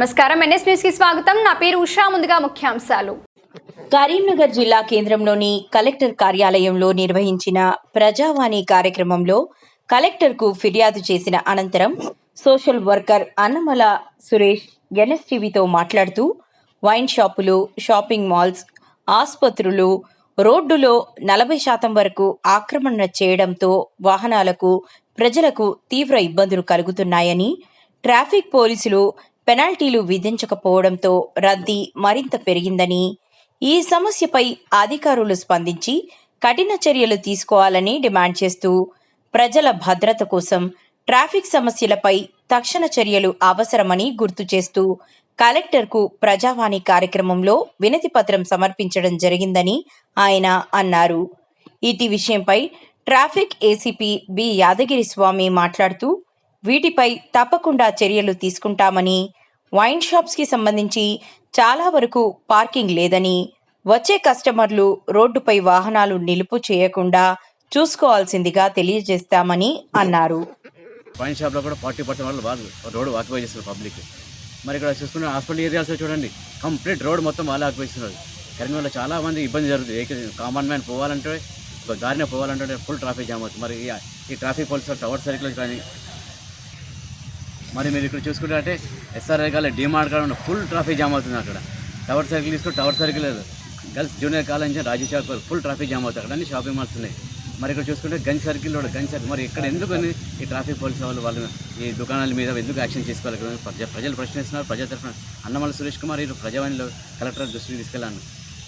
నమస్కారం. ఎన్ఎస్ న్యూస్కి స్వాగతం. నా పేరు ఉషా. ముందుగా ముఖ్యాంశాలు. కరీంనగర్ జిల్లా కేంద్రంలోని కలెక్టర్ కార్యాలయంలో నిర్వహించిన ప్రజావాణి కార్యక్రమంలో కలెక్టర్కు ఫిర్యాదు చేసిన అనంతరం సోషల్ వర్కర్ అన్నమల సురేష్ ఎన్ఎస్టీవీతో మాట్లాడుతూ వైన్ షాపులు షాపింగ్ మాల్స్ ఆసుపత్రులు రోడ్డులో నలభై శాతం వరకు ఆక్రమణ చేయడంతో వాహనాలకు ప్రజలకు తీవ్ర ఇబ్బందులు కలుగుతున్నాయని ట్రాఫిక్ పోలీసులు పెనాల్టీలు విధించకపోవడంతో రద్దీ మరింత పెరిగిందని ఈ సమస్యపై అధికారులు స్పందించి కఠిన చర్యలు తీసుకోవాలని డిమాండ్ చేస్తూ ప్రజల భద్రత కోసం ట్రాఫిక్ సమస్యలపై తక్షణ చర్యలు అవసరమని గుర్తు చేస్తూ కలెక్టర్కు ప్రజావాణి కార్యక్రమంలో వినతి పత్రం సమర్పించడం జరిగిందని ఆయన అన్నారు. ఇటీ విషయంపై traffic ACP B Yadagiri Swamy మాట్లాడుతూ వీటిపై తప్పకుండా చర్యలు తీసుకుంటామని వైన్ షాప్స్కి సంబంధించి చాలా వరకు పార్కింగ్ లేదని వచ్చే కస్టమర్లు రోడ్డుపై వాహనాలు నిలుపు చేయకుండా చూసుకోవాల్సిందిగా తెలియజేస్తామని అన్నారు. వైన్ షాప్లో కూడా ఫార్టీ పర్సెంట్ వాళ్ళు వాళ్ళు రోడ్డు ఆక్యుపై చేస్తున్నారు పబ్లిక్ మరి ఇక్కడ చూసుకున్న హాస్పిటల్ ఏరియాస్లో చూడండి కంప్లీట్ రోడ్ మొత్తం వాళ్ళు ఆక్యుపై చేస్తున్నారు. కరీంనగర్లో చాలా మంది ఇబ్బంది జరుగుతుంది. కామన్ మ్యాన్ పోవాలంటే ఒక దారిన పోవాలంటే ఫుల్ ట్రాఫిక్ జామ్ అవుతుంది. మరి ఈ- ఈ ట్రాఫిక్ పోలీసులు టవర్ సర్కిల్ కానీ మరి మీరు ఇక్కడ చూసుకుంటే ఎస్ఆర్ఐ కాలే డిమార్ట్ కాడ ఫుల్ ట్రాఫిక్ జామ్ అవుతుంది అక్కడ. టవర్ సర్కిల్ తీసుకుని టవర్ సర్కిల్ లేదు. గర్ల్స్ జూనియర్ కాలేజ్ నుంచి చౌక్ ఫుల్ ట్రాఫిక్ జామ్ అవుతుంది. అక్కడ అన్ని షాపింగ్ మాల్స్ ఉన్నాయి. మరి ఇక్కడ చూసుకుంటే గంజ్ సర్కిల్ కూడా గంజ్ సర్కిల్ మరి ఇక్కడ ఎందుకు అని ఈ ట్రాఫిక్ పోలీసు వాళ్ళు వాళ్ళు ఈ దుకాణాల మీద ఎందుకు యాక్షన్ తీసుకోవాలి ప్రజ ప్రజలు ప్రశ్నిస్తున్నారు. ప్రజల తరఫున అన్నమల సురేష్ కుమార్ ఈరోజు ప్రజావాణిలో కలెక్టర్ దృష్టికి తీసుకెళ్ళాను.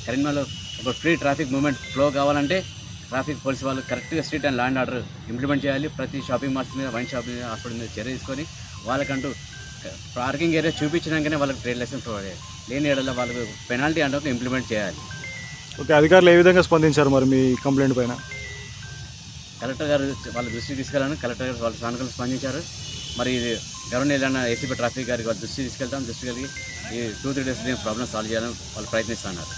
కరీంనగర్లో ఒక ఫ్రీ ట్రాఫిక్ మూవ్మెంట్ ఫ్లో కావాలంటే ట్రాఫిక్ పోలీసు వాళ్ళు కరెక్ట్గా street and land order implement చేయాలి. ప్రతి షాపింగ్ మాల్స్ మీద వైన్ షాప్ మీద హాస్పిటల్ మీద చర్య తీసుకొని వాళ్ళకంటూ పార్కింగ్ ఏరియా చూపించడానికనే వాళ్ళకి ట్రేడ్ లైసెన్స్ ప్రొవైడ్ చేయాలి. లేని ఏడలో వాళ్ళకు పెనాల్టీ అంటే ఇంప్లిమెంట్ చేయాలి. ఓకే అధికారులు ఏ విధంగా స్పందించారు మరి మీ కంప్లైంట్ పైన? కలెక్టర్ గారు వాళ్ళ దృష్టికి తీసుకెళ్ళాను కలెక్టర్ గారు వాళ్ళ సానుకూలు స్పందించారు. మరి ఇది గవర్నర్ ఏదైనా ఏసీపీ ట్రాఫిక్ గారికి వాళ్ళ దృష్టి తీసుకెళ్తాం. దృష్టి కలిగి ఈ two three days problem solve చేయాలని వాళ్ళు ప్రయత్నిస్తున్నారు.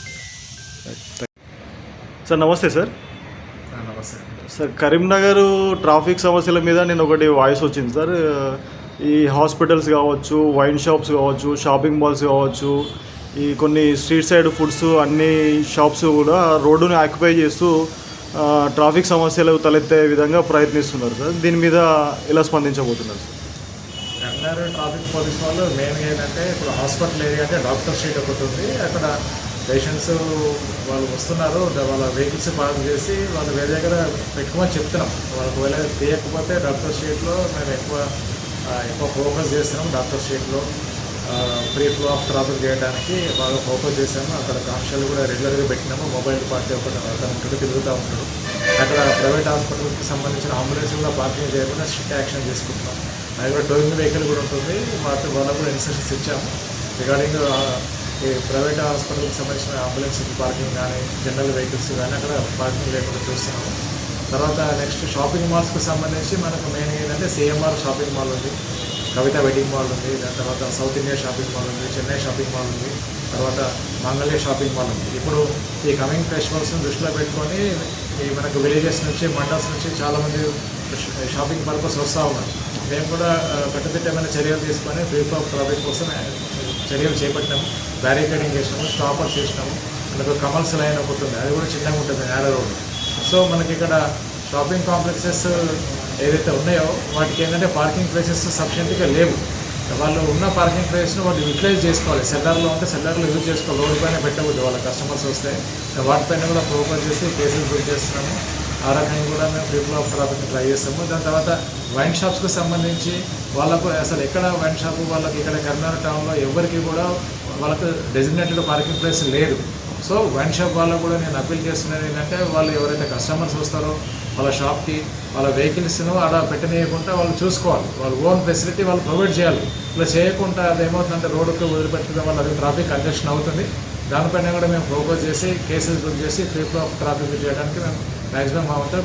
సార్ నమస్తే సార్ నమస్తే. సార్ కరీంనగర్ ట్రాఫిక్ సమస్యల మీద నేను ఒకటి వాయిస్ వచ్చింది సార్. ఈ హాస్పిటల్స్ కావచ్చు వైన్ షాప్స్ కావచ్చు షాపింగ్ మాల్స్ కావచ్చు ఈ కొన్ని స్ట్రీట్ సైడ్ ఫుడ్స్ అన్ని షాప్స్ కూడా రోడ్డుని ఆక్యుపై చేస్తూ ట్రాఫిక్ సమస్యలు తలెత్తే విధంగా ప్రయత్నిస్తున్నారు సార్. దీని మీద ఎలా స్పందించబోతున్నారు సార్? కరీంనగర్ ట్రాఫిక్ పోలీస్ వాళ్ళు మెయిన్ ఏంటంటే ఇప్పుడు హాస్పిటల్ ఏరియా అంటే డాక్టర్ స్ట్రీట్ ఒకటి ఉంది. అక్కడ పేషెంట్స్ వాళ్ళు వస్తున్నారు వాళ్ళ వెహికల్స్ పార్క్ చేసి వాళ్ళు వేరే దగ్గర పెట్టుకోమని చెప్తున్నాం. వాళ్ళకి ఒకవేళ తీయకపోతే డాక్టర్ స్టేట్లో మేము ఎక్కువ ఎక్కువ ఫోకస్ చేస్తున్నాం డాక్టర్ స్టేట్లో ఫ్రీ ఫ్లో ఆఫ్ ట్రాఫిక్ చేయడానికి బాగా ఫోకస్ చేశాము. అక్కడ కాంక్షలు కూడా రెగ్యులర్గా పెట్టినాము. మొబైల్ పార్టీ ఒకటి అతను చుట్టూ తిరుగుతూ ఉంటాడు. అక్కడ ప్రైవేట్ హాస్పిటల్కి సంబంధించిన అంబులెన్స్ కూడా పార్కింగ్ చేయకుండా స్ట్రిక్ట్ యాక్షన్ తీసుకుంటున్నాం అది కూడా టోయింగ్ వెహికల్ కూడా ఉంటుంది. మాతో వాళ్ళకు కూడా ఇన్స్ట్రక్షన్స్ ఇచ్చాము. రిగార్డింగ్ ప్రైవేట్ హాస్పిటల్కి సంబంధించిన అంబులెన్స్ పార్కింగ్ కానీ జనరల్ వెహికల్స్ కానీ అక్కడ పార్కింగ్ లేకుండా చూస్తున్నాము. తర్వాత నెక్స్ట్ షాపింగ్ మాల్స్కి సంబంధించి మనకు మెయిన్ ఏంటంటే సిఎంఆర్ షాపింగ్ మాల్ ఉంది. కవిత వెడ్డింగ్ మాల్ ఉంది. దాని తర్వాత సౌత్ ఇండియా షాపింగ్ మాల్ ఉంది. చెన్నై షాపింగ్ మాల్ ఉంది. తర్వాత మంగళ షాపింగ్ మాల్ ఉంది. ఇప్పుడు ఈ కమింగ్ ఫెస్టివల్స్ని దృష్టిలో పెట్టుకొని ఈ మనకు విలేజెస్ నుంచి మండల్స్ నుంచి చాలామంది షాపింగ్ పర్పస్ వస్తూ ఉన్నారు. మేము కూడా కట్టుదిట్టమైన చర్యలు తీసుకొని ఫ్రీ ఆఫ్ ట్రాఫిక్ కోసం చర్యలు చేపట్టాము బ్యారికేడింగ్ చేసినాము స్టాపర్స్ చేసినాము. మనకు కమల్స్ లైన్ ఒకటి ఉంది అది కూడా చిన్నగా ఉంటుంది నేల రోడ్ సో మనకి ఇక్కడ షాపింగ్ కాంప్లెక్సెస్ ఏదైతే ఉన్నాయో వాటికి ఏంటంటే పార్కింగ్ ప్లేసెస్ సఫిషియెంట్గా లేవు. వాళ్ళు ఉన్న పార్కింగ్ ప్లేస్ను వాళ్ళు యూటిలైజ్ చేసుకోవాలి. సెల్లర్లో ఉంటే సెల్లర్లో యూజ్ చేసుకోవాలి రోడ్డు పైన పెట్టకూడదు. వాళ్ళ కస్టమర్స్ వస్తే వాటిపైన కూడా ఫోకస్ చేసి కేసులు బుక్ చేస్తున్నాము. ఆ రకంగా కూడా మేము ఫ్లిప్లో ఆఫ్ ట్రాఫిక్ ట్రై చేస్తాము. దాని తర్వాత వైన్ షాప్స్కి సంబంధించి వాళ్ళకు అసలు ఎక్కడ వైన్ షాప్ వాళ్ళకి ఇక్కడ కర్నాటక టౌన్లో ఎవరికి కూడా వాళ్ళకు డెసిగ్నేటెడ్ పార్కింగ్ ప్లేస్ లేదు. సో వైన్ షాప్ వాళ్ళకు కూడా నేను అప్పీల్ చేస్తున్నది ఏంటంటే వాళ్ళు ఎవరైతే కస్టమర్స్ వస్తారో వాళ్ళ షాప్కి వాళ్ళ వెహికల్స్ను అలా పెట్టనీయకుండా వాళ్ళు చూసుకోవాలి. వాళ్ళ ఓన్ ఫెసిలిటీ వాళ్ళు ప్రొవైడ్ చేయాలి. ఇలా చేయకుండా అది ఏమవుతుందంటే రోడ్డుకి వదిలిపెట్టడం వల్ల అది ట్రాఫిక్ కంజెషన్ అవుతుంది. దానిపైన కూడా మేము ఫోకస్ చేసి కేసెస్ బుక్ చేసి ఫ్రీ ఫ్లో ఆఫ్ ట్రాఫిక్ చేయడానికి మేము మ్యాక్సిమం మా వంతు